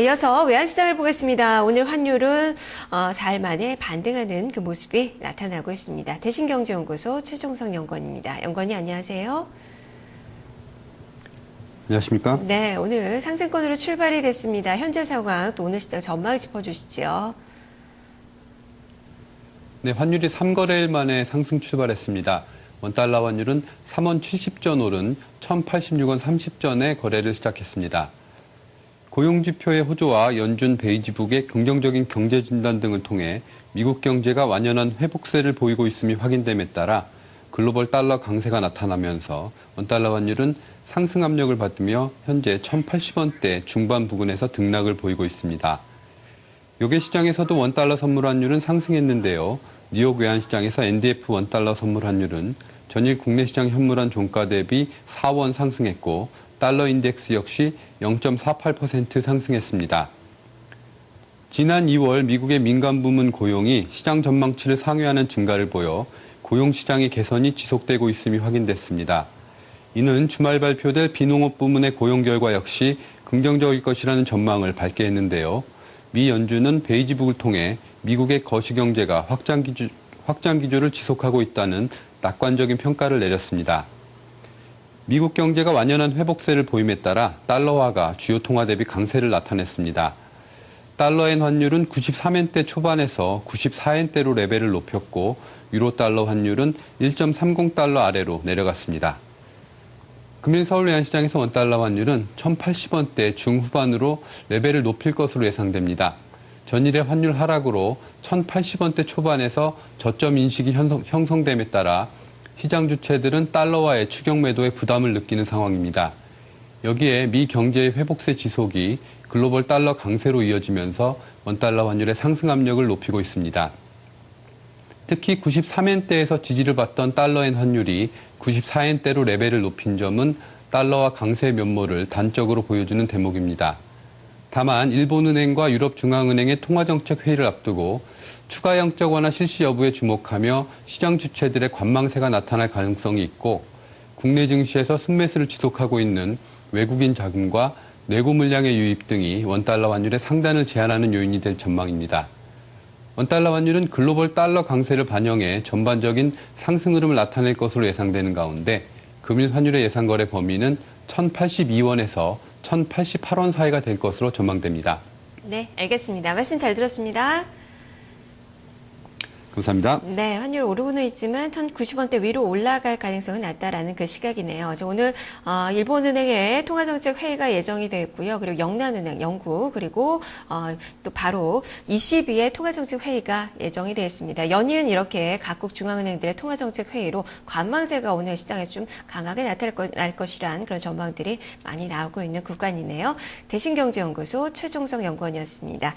이어서 외환시장을 보겠습니다. 오늘 환율은 어, 사흘 만에 반등하는 그 모습이 나타나고 있습니다. 대신경제연구소 최종성 연구원입니다. 연구원이 안녕하세요. 안녕하십니까? 네, 오늘 상승권으로 출발이 됐습니다. 현재 상황 또 오늘 시장 전망 짚어주시죠. 네, 환율이 3거래일 만에 상승 출발했습니다. 원달러 환율은 3원 70전 오른 1086원 30전에 거래를 시작했습니다. 고용지표의 호조와 연준 베이지북의 긍정적인 경제 진단 등을 통해 미국 경제가 완연한 회복세를 보이고 있음이 확인됨에 따라 글로벌 달러 강세가 나타나면서 원달러 환율은 상승 압력을 받으며 현재 1080원대 중반 부근에서 등락을 보이고 있습니다. 요괴 시장에서도 원달러 선물 환율은 상승했는데요. 뉴욕 외환시장에서 NDF 원달러 선물 환율은 전일 국내 시장 현물환 종가 대비 4원 상승했고 달러 인덱스 역시 0.48% 상승했습니다. 지난 2월 미국의 민간 부문 고용이 시장 전망치를 상회하는 증가를 보여 고용 시장의 개선이 지속되고 있음이 확인됐습니다. 이는 주말 발표될 비농업 부문의 고용 결과 역시 긍정적일 것이라는 전망을 밝게 했는데요. 미 연준은 베이지북을 통해 미국의 거시 경제가 확장 기조, 확장 기조를 지속하고 있다는 낙관적인 평가를 내렸습니다. 미국 경제가 완연한 회복세를 보임에 따라 달러화가 주요 통화 대비 강세를 나타냈습니다. 달러엔 환율은 93엔대 초반에서 94엔대로 레벨을 높였고 유로 달러 환율은 1.30달러 아래로 내려갔습니다. 금일 서울 외환시장에서 원달러 환율은 1080원대 중후반으로 레벨을 높일 것으로 예상됩니다. 전일의 환율 하락으로 1080원대 초반에서 저점 인식이 형성, 됨에 따라 시장 주체들은 달러와의 추경 매도에 부담을 느끼는 상황입니다. 여기에 미 경제의 회복세 지속이 글로벌 달러 강세로 이어지면서 원달러 환율의 상승 압력을 높이고 있습니다. 특히 93엔대에서 지지를 받던 달러엔 환율이 94엔대로 레벨을 높인 점은 달러와 강세 면모를 단적으로 보여주는 대목입니다. 다만 일본은행과 유럽중앙은행의 통화정책 회의를 앞두고 추가 영적 완화 실시 여부에 주목하며 시장 주체들의 관망세가 나타날 가능성이 있고 국내 증시에서 순매수를 지속하고 있는 외국인 자금과 내구 물량의 유입 등이 원달러 환율의 상단을 제한하는 요인이 될 전망입니다. 원달러 환율은 글로벌 달러 강세를 반영해 전반적인 상승 흐름을 나타낼 것으로 예상되는 가운데 금일 환율의 예상 거래 범위는 1082원에서 1088원 사이가 될 것으로 전망됩니다. 네, 알겠습니다. 말씀 잘 들었습니다. 감사합니다. 네, 환율 오르고는 있지만 1,090원대 위로 올라갈 가능성은 낮다라는 그 시각이네요. 오늘 어, 일본은행의 통화정책 회의가 예정이 되어 있고요. 그리고 영란은행, 영국 그리고 어, 또 바로 22의 통화정책 회의가 예정이 되어 있습니다. 연이은 이렇게 각국 중앙은행들의 통화정책 회의로 관망세가 오늘 시장에서 좀 강하게 나타날 것이란 그런 전망들이 많이 나오고 있는 구간이네요. 대신경제연구소 최종성 연구원이었습니다.